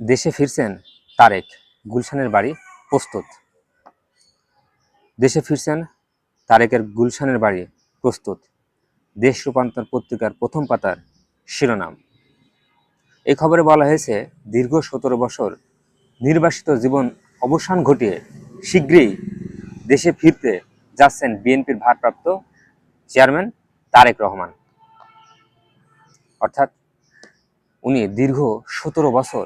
দেশে ফিরছেন তারেক, গুলশানের বাড়ি প্রস্তুত। দেশে ফিরছেন তারেকের গুলশানের বাড়ি প্রস্তুত। দেশ রূপান্তর পত্রিকার প্রথম পাতার শিরোনাম। এই খবরে বলা হয়েছে, দীর্ঘ সতেরো বছর নির্বাসিত জীবন অবসান ঘটিয়ে শীঘ্রই দেশে ফিরতে যাচ্ছেন বিএনপির ভারপ্রাপ্ত চেয়ারম্যান তারেক রহমান। অর্থাৎ উনি দীর্ঘ সতেরো বছর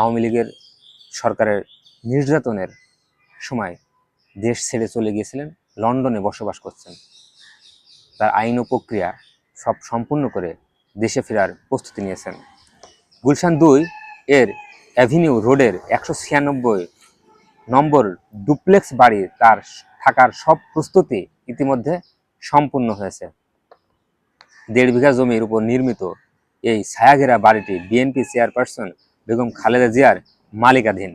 আওয়ামী লীগের সরকারের নির্যাতনের সময় দেশ ছেড়ে চলে গিয়েছিলেন, লন্ডনে বসবাস করছেন। তার আইন ও প্রক্রিয়া সব সম্পূর্ণ করে দেশে ফেরার প্রস্তুতি নিয়েছেন। গুলশান দুই এর অ্যাভিনিউ রোডের একশো ছিয়ানব্বই নম্বর ডুপ্লেক্স বাড়ি তার থাকার সব প্রস্তুতি ইতিমধ্যে সম্পূর্ণ হয়েছে। দেড় বিঘা জমির উপর নির্মিত এই ছায়াঘেরা বাড়িটি বিএনপি চেয়ারপারসন বেগম খালেদা জিয়ার মালিকাধীন,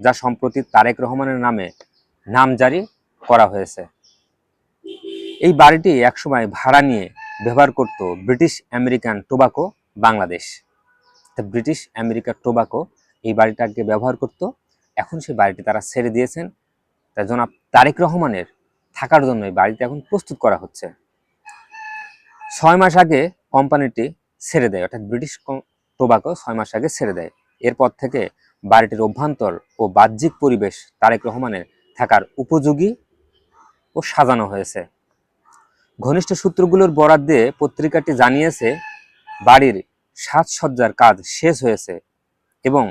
যা সম্প্রতি তারেক রহমানের নামে নাম জারি করা হয়েছে। এই বাড়িটি একসময় ভাড়া নিয়ে ব্যবহার করত British American tobacco Bangladesh. British আমেরিকার টোবাকো এই বাড়িটাকে ব্যবহার করত। এখন সেই বাড়িটি তারা ছেড়ে দিয়েছেন। তা জনাব তারেক রহমানের থাকার জন্য এই বাড়িটি এখন প্রস্তুত করা হচ্ছে। ছয় মাস আগে কোম্পানিটি ছেড়ে দেয়, অর্থাৎ ব্রিটিশ টোবাকো ছয় মাস আগে ছেড়ে দেয়। এরপর থেকে বাড়িটির অভ্যন্তর ও বাহ্যিক পরিবেশ তারেক রহমানের থাকার উপযোগী ও সাজানো হয়েছে। ঘনিষ্ঠ সূত্রগুলোর বরাদ দিয়ে পত্রিকাটি জানিয়েছে, বাড়ির সাজসজ্জার কাজ শেষ হয়েছে এবং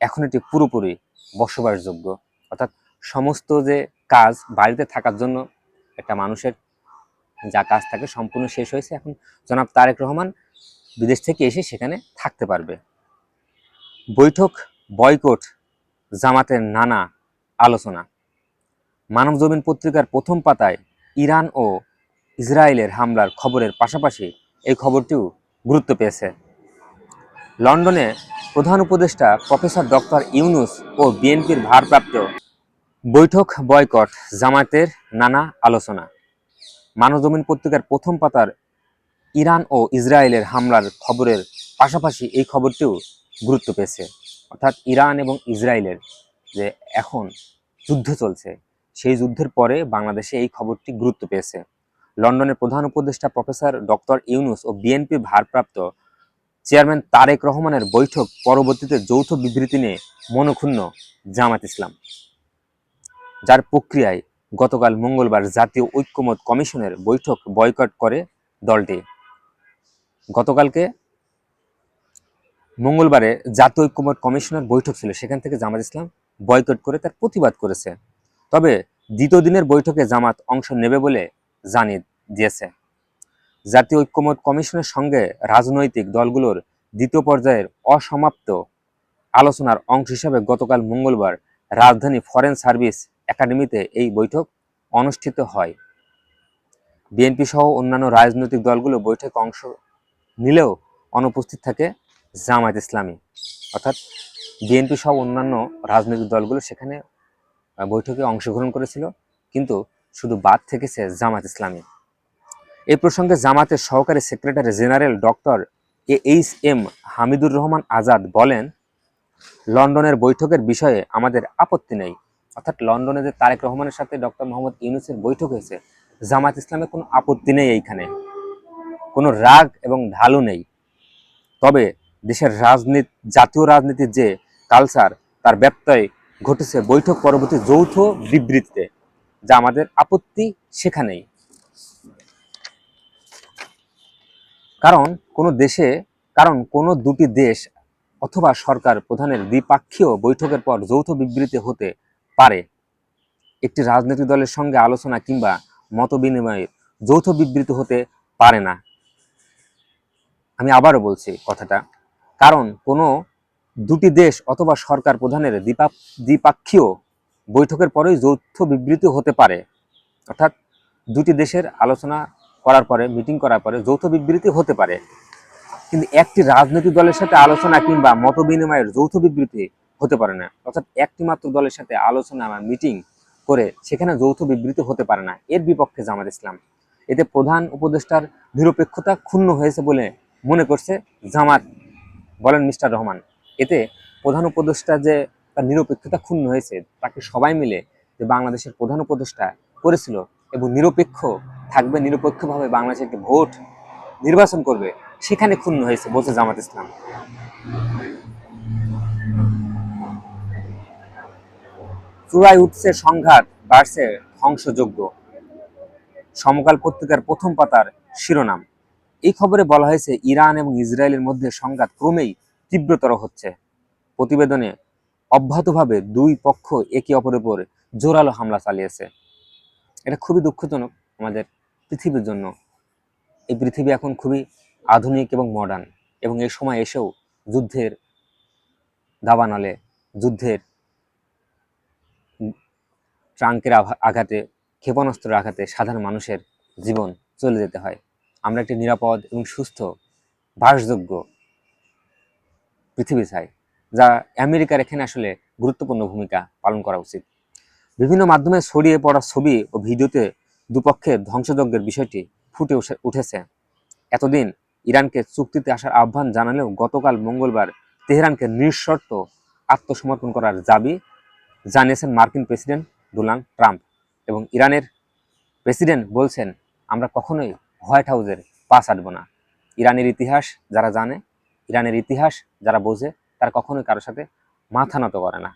এখন এটি পুরোপুরি বসবাসযোগ্য। অর্থাৎ সমস্ত যে কাজ বাড়িতে থাকার জন্য একটা মানুষের যা কাজ থাকে সম্পূর্ণ শেষ হয়েছে। এখন জনাব তারেক রহমান বিদেশ থেকে এসে সেখানে থাকতে পারবে। বৈঠক, বয়কট, জামাতের নানা আলোচনা। মানবজমিন পত্রিকার প্রথম পাতায় ইরান ও ইসরায়েলের হামলার খবরের পাশাপাশি এই খবরটিও গুরুত্ব পেয়েছে। লন্ডনে প্রধান উপদেষ্টা প্রফেসর ডক্টর ইউনুস ও বিএনপির ভারপ্রাপ্ত বৈঠক, বয়কট, জামাতের নানা আলোচনা। মানবজমিন পত্রিকার প্রথম পাতার ইরান ও ইসরায়েলের হামলার খবরের পাশাপাশি এই খবরটিও গুরুত্ব পেয়েছে। অর্থাৎ ইরান এবং ইসরায়েলের যে এখন যুদ্ধ চলছে, সেই যুদ্ধের পরে বাংলাদেশে এই খবরটি গুরুত্ব পেয়েছে। লন্ডনের প্রধান উপদেষ্টা প্রফেসর ডক্টর ইউনুস ও বিএনপি ভারপ্রাপ্ত চেয়ারম্যান তারেক রহমানের বৈঠক পরবর্তীতে যৌথ বিবৃতি নিয়ে মনক্ষুণ্ণ জামাত ইসলাম। যার প্রক্রিয়ায় গতকাল মঙ্গলবার জাতীয় ঐক্যমত কমিশনের বৈঠক বয়কট করে দলটি। গতকালকে মঙ্গলবারে জাতীয় ঐক্যমত কমিশনের বৈঠক ছিল। সেখান থেকে জামাত ইসলাম বয়কট করে তার প্রতিবাদ করেছে। তবে দ্বিতীয় দিনের বৈঠকে জামাত অংশ নেবে বলে জানিয়ে দিয়েছে। জাতীয় ঐক্যমত কমিশনের সঙ্গে রাজনৈতিক দলগুলোর দ্বিতীয় পর্যায়ের অসমাপ্ত আলোচনার অংশ হিসাবে গতকাল মঙ্গলবার রাজধানী ফরেন সার্ভিস একাডেমিতে এই বৈঠক অনুষ্ঠিত হয়। বিএনপি সহ অন্যান্য রাজনৈতিক দলগুলো বৈঠকে অংশ নিলেও অনুপস্থিত থাকে জামায়াত ইসলামী। অর্থাৎ বিএনপি সহ অন্যান্য রাজনৈতিক দলগুলো সেখানে বৈঠকে অংশগ্রহণ করেছিল, কিন্তু শুধু বাদ থেকেছে জামাত ইসলামী। এই প্রসঙ্গে জামাতের সহকারী secretary general doctor A H M Hamidur Rahman Azad বলেন, লন্ডনের বৈঠকের বিষয়ে আমাদের আপত্তি নেই। অর্থাৎ লন্ডনে যে তারেক রহমানের সাথে ডক্টর মোহাম্মদ ইউনুসের বৈঠক হয়েছে জামাত ইসলামের কোনো আপত্তি নেই এইখানে। কোনো রাগ এবং ঢালু নেই। তবে দেশের রাজনীতি, জাতীয় রাজনীতির যে কালচার তার ব্যত্যয় ঘটেছে বৈঠক পরবর্তী যৌথ বিবৃতিতে, যা আমাদের আপত্তি সেখানেই। কারণ কোনো দেশে, কারণ কোনো দুটি দেশ অথবা সরকার প্রধানের দ্বিপাক্ষীয় বৈঠকের পর যৌথ বিবৃতি হতে পারে। একটি রাজনৈতিক দলের সঙ্গে আলোচনা কিংবা মতবিনিময়ের যৌথ বিবৃতি হতে পারে না। আমি আবারও বলছি কথাটা, কারণ কোনো দুটি দেশ অথবা সরকার প্রধানের দ্বিপা, দ্বিপাক্ষীয় বৈঠকের পরেই যৌথ বিবৃতি হতে পারে। অর্থাৎ দুটি দেশের আলোচনা করার পরে, মিটিং করার পরে যৌথ বিবৃতি হতে পারে। কিন্তু একটি রাজনৈতিক দলের সাথে আলোচনা কিংবা মত বিনিময়ের যৌথ বিবৃতি হতে পারে না। অর্থাৎ একটি মাত্র দলের সাথে আলোচনা বা মিটিং করে সেখানে যৌথ বিবৃতি হতে পারে না। এর বিপক্ষে জামাত ইসলাম। এতে প্রধান উপদেষ্টার নিরপেক্ষতা ক্ষুণ্ণ হয়েছে বলে মনে করছে জামাত। বলেন মিস্টার রহমান, এতে প্রধান উপদেষ্টা যে তার নিরপেক্ষতা ক্ষুণ্ণ হয়েছে, তাকে সবাই মিলে যে বাংলাদেশের প্রধান উপদেষ্টা করেছিল এবং নিরপেক্ষ থাকবে, নিরপেক্ষভাবে বাংলাদেশে একটি ভোট নির্বাচন করবে, সেখানে ক্ষুণ্ণ হয়েছে, বলছে জামাত ইসলাম। চূড়ায় উঠছে সংঘাত, বাড়ছে ধ্বংসযোগ্য সমকাল পত্রিকার প্রথম পাতার শিরোনাম। এই খবরে বলা হয়েছে, ইরান এবং ইসরায়েলের মধ্যে সংঘাত ক্রমেই তীব্রতর হচ্ছে। প্রতিবেদনে অব্যাহতভাবে দুই পক্ষ একে অপরের উপর জোরালো হামলা চালিয়েছে। এটা খুবই দুঃখজনক আমাদের পৃথিবীর জন্য। এই পৃথিবী এখন খুবই আধুনিক এবং মডার্ন এবং এই সময় এসেও যুদ্ধের দাবানলে যুদ্ধের ট্রাঙ্কের আঘাতে, ক্ষেপণাস্ত্রের আঘাতে সাধারণ মানুষের জীবন চলে যেতে হয়। আমরা একটি নিরাপদ এবং সুস্থ বাসযোগ্য পৃথিবী চাই, যা আমেরিকার এখানে আসলে গুরুত্বপূর্ণ ভূমিকা পালন করা উচিত। বিভিন্ন মাধ্যমে ছড়িয়ে পড়া ছবি ও ভিডিওতে দুপক্ষের ধ্বংসযজ্ঞের বিষয়টি ফুটে উঠেছে। এতদিন ইরানকে চুক্তিতে আসার আহ্বান জানালেও গতকাল মঙ্গলবার তেহরানকে নিঃশর্ত আত্মসমর্পণ করার দাবি জানিয়েছেন মার্কিন প্রেসিডেন্ট ডোনাল্ড ট্রাম্প এবং ইরানের প্রেসিডেন্ট বলছেন, আমরা কখনোই হোয়াইট হাউসের পা ছাড়ব না। ইরানের ইতিহাস যারা জানে, ইরানের ইতিহাস যারা বোঝে, তারা কখনোই কারোর সাথে মাথা নত করে না।